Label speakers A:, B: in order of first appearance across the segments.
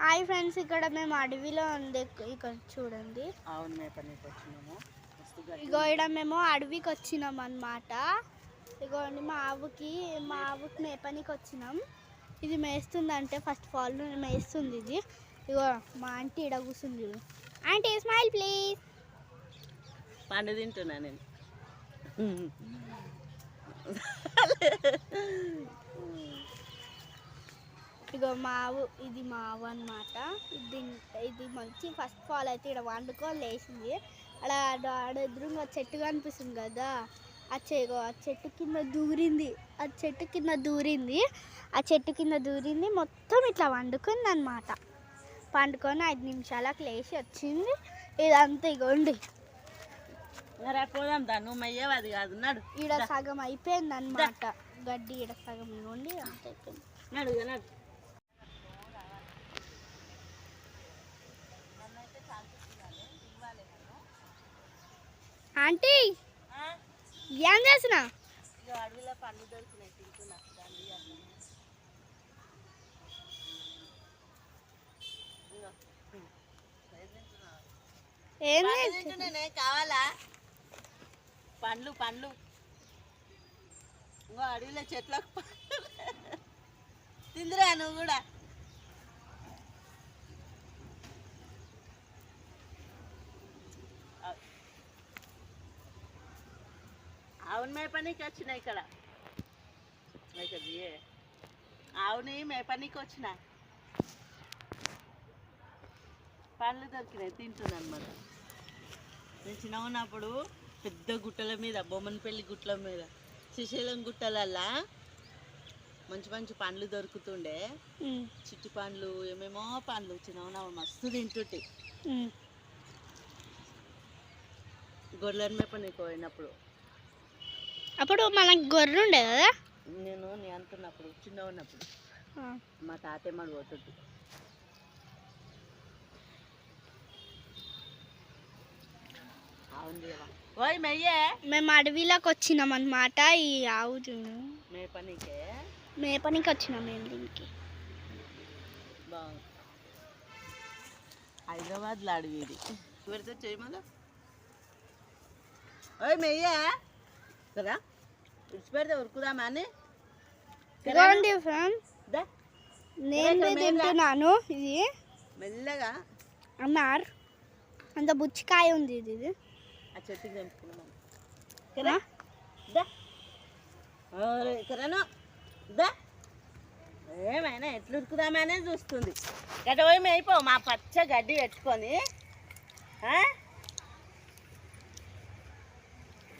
A: Hi friends ఇక్కడ మేము అడవిలో ఉంది. ఇక్కడ చూడండి.
B: అవును మేపనీకి వచ్చినాము. మస్తు గడ్డి
A: ఇగో ఇక్కడ మేము అడవికి వచ్చినాం అన్నమాట. ఇగోండి మా ఆవుకి మా ఆవుకి మేపనికి వచ్చినాం. ఇది మేస్తుందంటే ఫస్ట్ ఆఫ్ ఆల్ మేస్తుంది ఇది. ఇగో మా ఆంటీ ఇడ కూర్చుంది. ఆంటీ స్మైల్ ప్లీజ్
B: పండు తింటున్నా నేను.
A: ఇగో మా ఆవు ఇది మా ఆవు అనమాట ఇది ఇది మంచి ఫస్ట్ ఆఫ్ ఆల్ అయితే ఇక్కడ వండుకొని లేచింది. అలా ఆడ- ఎదురుగా చెట్టు కనిపిస్తుంది కదా. ఆ చె ఇగో ఆ చెట్టు కింద దూరింది. ఆ చెట్టు కింద దూరింది. ఆ చెట్టు కింద దూరింది. మొత్తం ఇట్లా వండుకుంది అనమాట పండుకొని ఐదు నిమిషాలకు లేచి వచ్చింది. ఇదంతా ఇగోండి
B: పోదాం నువ్వు అది కాదు. నడు.
A: ఈడ సగం అయిపోయింది అనమాట గడ్డి ఈడ సగం ఇగోండి అంత అయిపోయింది.
B: నడు.
A: ఆంటీ ఏం చేసినా
B: అడవిలో పండ్లు దొరికినాయి తింటున్నా?
A: ఏంది
B: కావాలా? పండ్లు పండ్లు. ఇంకో అడవిలో చెట్లకు. తిందిరా నువ్వు కూడా. అవును మేపనీకి వచ్చిన ఇక్కడ. ఆవుని మేపనీకి వచ్చిన. పండ్లు దొరికినాయి తింటున్నాను అనమాట నేను చిన్న ఉన్నప్పుడు పెద్ద గుట్టల మీద బొమ్మనపల్లి గుట్టల మీద శ్రీశైలం గుట్టలల్లా మంచి మంచి పండ్లు దొరుకుతుండే. చిట్టి పండ్లు ఏమేమో పండ్లు చిన్న ఉన్నప్పుడు మస్తు తింటుంటే. గొర్రెల మేపనీకి పోయినప్పుడు.
A: అప్పుడు మనకు గొర్రె ఉండే కదా?
B: నేను అంటున్నప్పుడు చిన్న ఉన్నప్పుడు. మా తాతయ్య మాడు పోతుంది
A: మేము అడవిలోకి వచ్చినాం అనమాట ఈ ఆవు చూడు
B: మే పనికే.
A: మేపనికి వచ్చినాం మేము దీనికి.
B: హైదరాబాద్లో అడవి ఇది. చేయమలా ఓయ్ మెయ్యే. కదా? ఇడిచి పెడితే ఉరుకుదామా అని
A: ఇదిగోండి ఫ్రెండ్స్.
B: దా.
A: నేను. తింటున్నాను. ఇది
B: మెల్లగా.
A: అన్నారు అంత బుచ్చికాయ ఉంది ఇది ఇది.
B: ఆ చెట్టుకి తెంపుకున్నాం
A: కదా
B: దా. దా. ఏమైనా ఎట్లు ఉరుకుదామనే చూస్తుంది. గడ్డ పోయి మేయిపో మా పచ్చ గడ్డి పెట్టుకొని ఆ? మేయిపో అక్కడ పోయి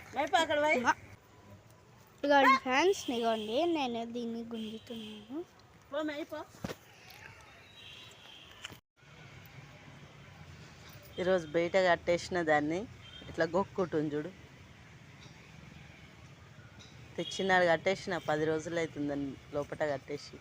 A: ఇదిగోండి ఫ్రెండ్స్ ఇదిగోండి నేను దీన్ని గుంజుతున్నాను.
B: ఈరోజు బయట కట్టేసిన దాన్ని ఇట్లా గొక్కుంటుంది చూడు. తెచ్చినాడు కట్టేసిన పది రోజులు అవుతుందని లోపల కట్టేసి.